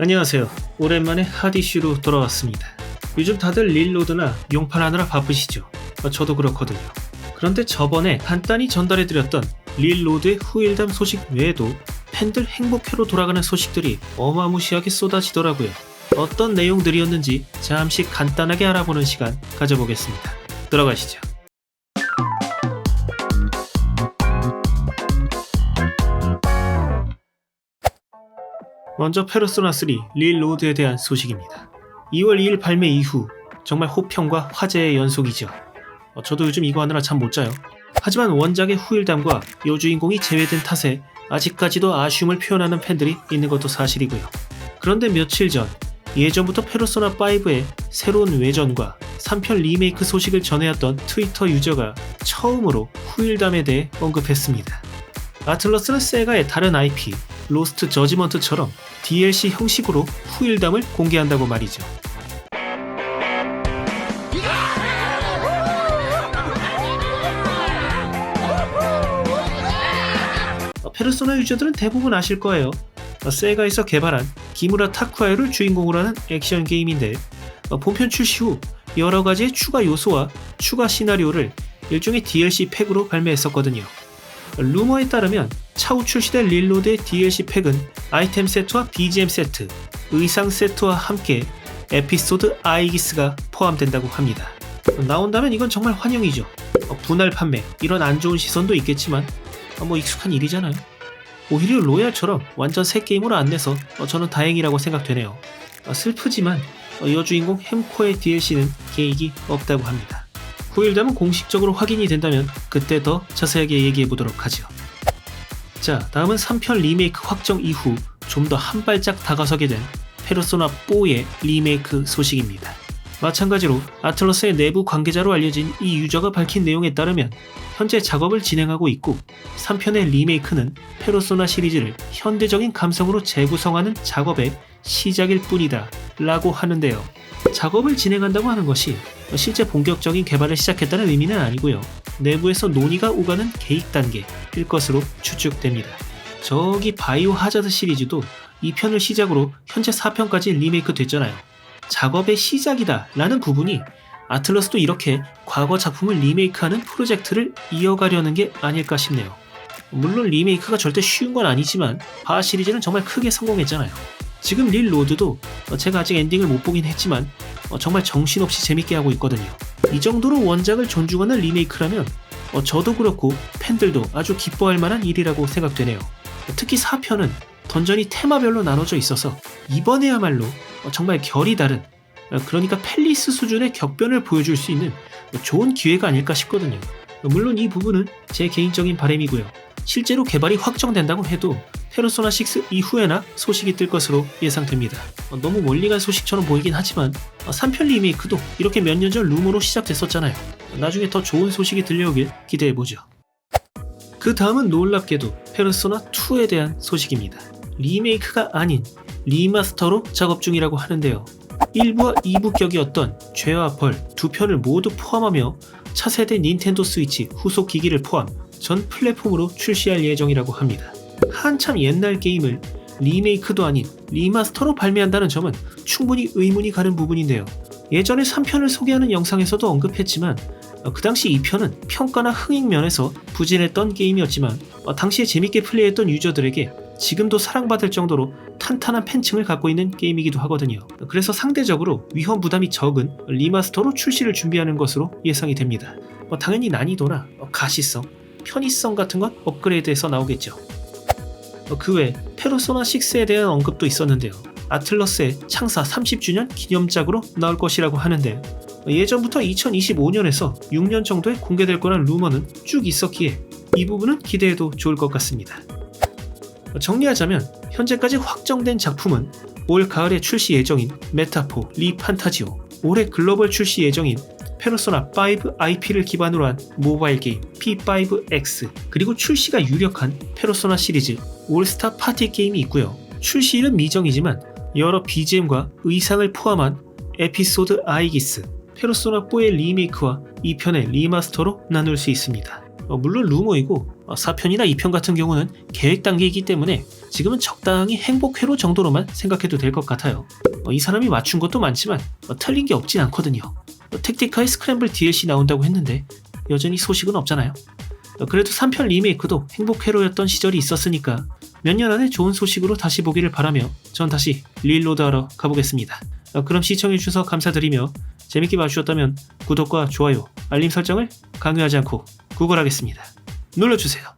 안녕하세요. 오랜만에 핫이슈로 돌아왔습니다. 요즘 다들 릴로드나 용팔 하느라 바쁘시죠? 어, 저도 그렇거든요. 그런데 저번에 간단히 전달해드렸던 릴로드의 후일담 소식 외에도 팬들 행복회로 돌아가는 소식들이 어마무시하게 쏟아지더라고요. 어떤 내용들이었는지 잠시 간단하게 알아보는 시간 가져보겠습니다. 들어가시죠. 먼저 페르소나 3 릴로드에 대한 소식입니다. 2월 2일 발매 이후 정말 호평과 화제의 연속이죠. 어, 저도 요즘 이거 하느라 잠 못 자요. 하지만 원작의 후일담과 여주인공이 제외된 탓에 아직까지도 아쉬움을 표현하는 팬들이 있는 것도 사실이고요. 그런데 며칠 전 예전부터 페르소나 5의 새로운 외전과 3편 리메이크 소식을 전해왔던 트위터 유저가 처음으로 후일담에 대해 언급했습니다. 아틀러스는 세가의 다른 IP 로스트 저지먼트처럼 DLC 형식으로 후일담을 공개한다고 말이죠. 어, 페르소나 유저들은 대부분 아실 거예요. 어, 세가에서 개발한 기무라 타쿠아요를 주인공으로 하는 액션 게임인데 어, 본편 출시 후 여러 가지의 추가 요소와 추가 시나리오를 일종의 DLC 팩으로 발매했었거든요. 루머에 따르면 차후 출시될 릴로드의 DLC 팩은 아이템 세트와 BGM 세트, 의상 세트와 함께 에피소드 아이기스가 포함된다고 합니다. 나온다면 이건 정말 환영이죠. 어, 분할 판매, 이런 안 좋은 시선도 있겠지만 어, 뭐 익숙한 일이잖아요. 오히려 로얄처럼 완전 새 게임으로 안 내서 어, 저는 다행이라고 생각되네요. 어, 슬프지만 어, 여주인공 햄코의 DLC는 계획이 없다고 합니다. 후일담은 공식적으로 확인이 된다면 그때 더 자세하게 얘기해 보도록 하죠. 자, 다음은 3편 리메이크 확정 이후 좀 더 한 발짝 다가서게 된 페르소나 4의 리메이크 소식입니다. 마찬가지로 아틀러스의 내부 관계자로 알려진 이 유저가 밝힌 내용에 따르면 현재 작업을 진행하고 있고 3편의 리메이크는 페르소나 시리즈를 현대적인 감성으로 재구성하는 작업의 시작일 뿐이다 라고 하는데요. 작업을 진행한다고 하는 것이 실제 본격적인 개발을 시작했다는 의미는 아니고요. 내부에서 논의가 오가는 계획 단계 일 것으로 추측됩니다. 저기 바이오 하자드 시리즈도 2편을 시작으로 현재 4편까지 리메이크 됐잖아요. 작업의 시작이다 라는 부분이 아틀러스도 이렇게 과거 작품을 리메이크하는 프로젝트를 이어가려는 게 아닐까 싶네요. 물론 리메이크가 절대 쉬운 건 아니지만 바 시리즈는 정말 크게 성공했잖아요. 지금 릴 로드도 제가 아직 엔딩을 못 보긴 했지만 어, 정말 정신없이 재밌게 하고 있거든요. 이 정도로 원작을 존중하는 리메이크라면 어, 저도 그렇고 팬들도 아주 기뻐할 만한 일이라고 생각되네요. 특히 4편은 던전이 테마별로 나눠져 있어서 이번에야말로 어, 정말 결이 다른 그러니까 팰리스 수준의 격변을 보여줄 수 있는 좋은 기회가 아닐까 싶거든요. 물론 이 부분은 제 개인적인 바람이고요. 실제로 개발이 확정된다고 해도 페르소나 6 이후에나 소식이 뜰 것으로 예상됩니다. 어, 너무 멀리 간 소식처럼 보이긴 하지만 3편 어, 리메이크도 이렇게 몇 년 전 루머로 시작됐었잖아요. 나중에 더 좋은 소식이 들려오길 기대해보죠. 그 다음은 놀랍게도 페르소나 2에 대한 소식입니다. 리메이크가 아닌 리마스터로 작업 중이라고 하는데요. 1부와 2부 격이었던 죄와 벌 두 편을 모두 포함하며 차세대 닌텐도 스위치 후속 기기를 포함 전 플랫폼으로 출시할 예정이라고 합니다. 한참 옛날 게임을 리메이크도 아닌 리마스터로 발매한다는 점은 충분히 의문이 가는 부분인데요. 예전에 3편을 소개하는 영상에서도 언급했지만 어, 그 당시 2편은 평가나 흥행 면에서 부진했던 게임이었지만 어, 당시에 재밌게 플레이했던 유저들에게 지금도 사랑받을 정도로 탄탄한 팬층을 갖고 있는 게임이기도 하거든요. 그래서 상대적으로 위험 부담이 적은 리마스터로 출시를 준비하는 것으로 예상이 됩니다. 뭐 당연히 난이도나 가시성, 편의성 같은 건 업그레이드해서 나오겠죠. 그 외 페르소나 6에 대한 언급도 있었는데요. 아틀러스의 창사 30주년 기념작으로 나올 것이라고 하는데 예전부터 2025년에서 6년 정도에 공개될 거란 루머는 쭉 있었기에 이 부분은 기대해도 좋을 것 같습니다. 정리하자면 현재까지 확정된 작품은 올 가을에 출시 예정인 메타포 리 판타지오, 올해 글로벌 출시 예정인 페르소나 5 IP를 기반으로 한 모바일 게임 P5X 그리고 출시가 유력한 페르소나 시리즈 올스타 파티 게임이 있고요. 출시일은 미정이지만 여러 BGM과 의상을 포함한 에피소드 아이기스, 페르소나 4의 리메이크와 2편의 리마스터로 나눌 수 있습니다. 어, 물론 루머이고 어, 4편이나 2편 같은 경우는 계획 단계이기 때문에 지금은 적당히 행복회로 정도로만 생각해도 될 것 같아요. 어, 이 사람이 맞춘 것도 많지만 어, 틀린 게 없진 않거든요. 어, 택티카의 스크램블 DLC 나온다고 했는데 여전히 소식은 없잖아요. 어, 그래도 3편 리메이크도 행복회로였던 시절이 있었으니까 몇 년 안에 좋은 소식으로 다시 보기를 바라며 전 다시 릴로드하러 가보겠습니다. 어, 그럼 시청해주셔서 감사드리며 재밌게 봐주셨다면 구독과 좋아요, 알림 설정을 강요하지 않고 구걸하겠습니다. 눌러주세요.